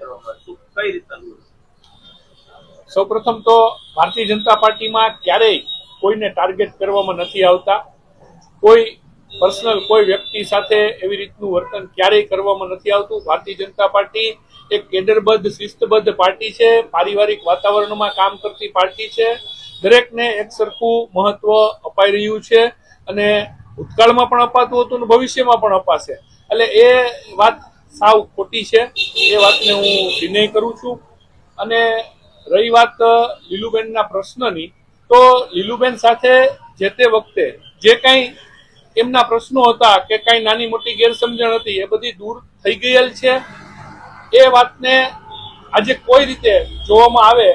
કરવામાં રીતના સૌપ્રથમ તો ભારતીય જનતા પાર્ટીમાં ક્યારેય કોઈને ટાર્ગેટ કરવામાં નથી આવતા. કોઈ પર્સનલ કોઈ વ્યક્તિ સાથે એવી રીતનું વર્તન ક્યારેય કરવામાં નથી આવતું. ભારતીય જનતા પાર્ટી એક કેડરબદ્ધ શિસ્તબદ્ધ પાર્ટી છે. પારિવારિક વાતાવરણમાં કામ કરતી પાર્ટી છે. દરેકને એક સરખું મહત્વ અપાઈ રહ્યું છે અને ભૂતકાળમાં પણ અપાતું હતું અને ભવિષ્યમાં પણ અપાશે. એટલે એ વાત સાવ ખોટી છે, એ વાતને હું વિનય કરું છું. અને રહી વાત લીલુબેનના પ્રશ્નની, તો લીલુબેન સાથે જે તે વખતે જે કાંઈ એમના પ્રશ્નો હતા કે કાંઈ નાની મોટી ગેરસમજણ હતી, એ બધી દૂર થઈ ગયેલ છે. એ વાતને આજે કોઈ રીતે જોવામાં આવે,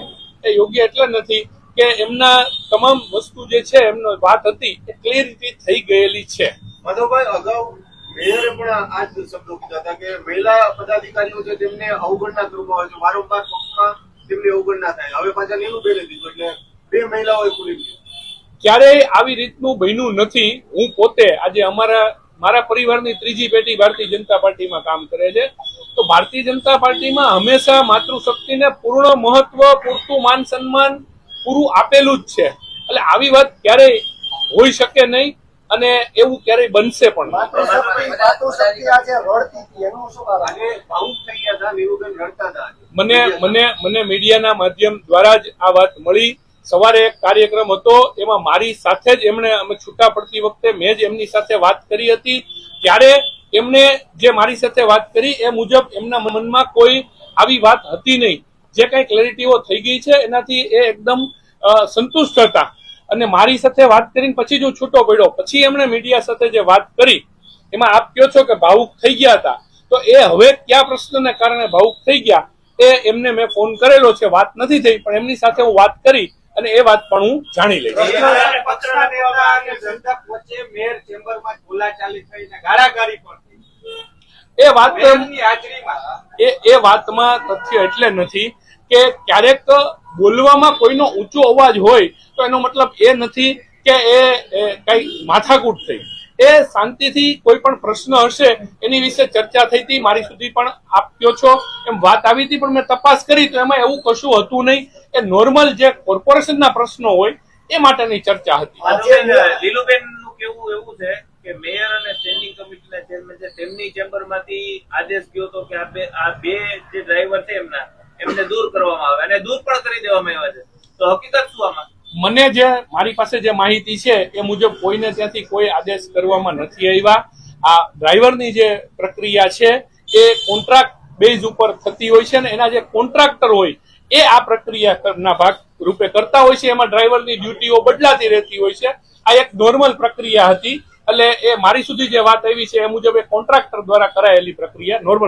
એ યોગ્ય એટલે નથી કે એમના તમામ વસ્તુ જે છે, એમનો વાત હતી, એ ક્લિયરિટી થઈ ગયેલી છે. માધવભાઈ, અગાઉ પણ આ જ શબ્દો કીધા હતા કે મહિલા પદાધિકારીઓ છે તેમને અવગણના કરવામાં આવે છે. વારંવાર પક્ષમાં તેમની અવગણના થાય હવે પાછા નીલું બેને દીધું એટલે બે મહિલાઓએ ખુલી ગયું ક્યારેય આવી રીતનું બન્યું નથી. હું પોતે આજે અમારા, મારા પરિવારની ત્રીજી પેઢી ભારતીય જનતા પાર્ટીમાં કામ કરે છે. તો ભારતીય જનતા પાર્ટીમાં હંમેશા માતૃશક્તિને પૂર્ણ મહત્વ, પૂરતું માન સન્માન, પૂરું આપેલું જ છે. એટલે આવી વાત ક્યારેય હોઈ શકે નહીં. અને એવું ક્યારેય બનશે પણ. મને મને મને મીડિયાના માધ્યમ દ્વારા જ આ વાત મળી. સવારે એક કાર્યક્રમ હતો એમાં મારી સાથે જ એમણે અમે છૂટા પડતી વખતે મેં જ એમની સાથે વાત કરી હતી. ત્યારે એમને જે મારી સાથે વાત કરી એ મુજબ એમના મનમાં કોઈ આવી વાત હતી નહીં. જે કઈ ક્લેરિટીઓ થઈ ગઈ છે એનાથી એ એકદમ સંતુષ્ટ હતા. અને મારી સાથે વાત કરીને પછી જ હું છૂટો પડ્યો. પછી એમણે મીડિયા સાથે જે વાત કરી એમાં આપ કહો છો કે ભાવુક થઈ ગયા હતા. તો એ હવે કયા પ્રશ્નને કારણે ભાવુક થઈ ગયા એ એમને મેં ફોન કરેલો છે. વાત નથી થઈ પણ એમની સાથે હું વાત કરી અને એ વાત પણ હું જાણી લઈ. એ વાત એ એ વાતમાં તથ્ય એટલે નથી કે ક્યારેક બોલવામાં કોઈનો ઊંચો અવાજ હોય તો એનો મતલબ એ નથી કે એ એ કઈ માથાકૂટ થઈ. એ શાંતિથી કોઈ પણ પ્રશ્ન હશે એની વિશે ચર્ચા થઈ હતી મારી સુધી પણ આપ્યો છો. એમ વાત આવી હતી પણ મેં તપાસ કરી તો એમાં એવું કશું હતું નહીં. એ નોર્મલ જે કોર્પોરેશનના પ્રશ્નો હોય એ માટેની ચર્ચા હતી. લીલુબેન લીલુબેનનું કેવું એવું છે કે મેયર અને સ્ટેન્ડિંગ કમિટીના ચેરમેન છે તેમની ચેમ્બરમાંથી આદેશ ગયો હતો કે આ બે આ બે જે ડ્રાઈવર છે એમના એમને દૂર કરવામાં આવે અને દૂર પણ કરી દેવામાં આવ્યા છે. તો હકીકત શું આમાં? મને જે, મારી પાસે જે માહિતી છે એ મુજબ કોઈને ત્યાંથી કોઈ આદેશ કરવામાં નથી આવ્યા. આ ડ્રાઈવરની જે પ્રક્રિયા છે એ કોન્ટ્રાક્ટ બેઝ ઉપર થતી હોય છે ને એના જે કોન્ટ્રાક્ટર હોય એ આ પ્રક્રિયાના ભાગ રૂપે કરતા હોય છે. એમાં ડ્રાઈવરની ડ્યુટીઓ બદલાતી રહેતી હોય છે. આ એક નોર્મલ પ્રક્રિયા હતી. એટલે એ મારી સુધી જે વાત આવી છે એ મુજબ એ કોન્ટ્રાક્ટર દ્વારા કરાયેલી પ્રક્રિયા નોર્મલ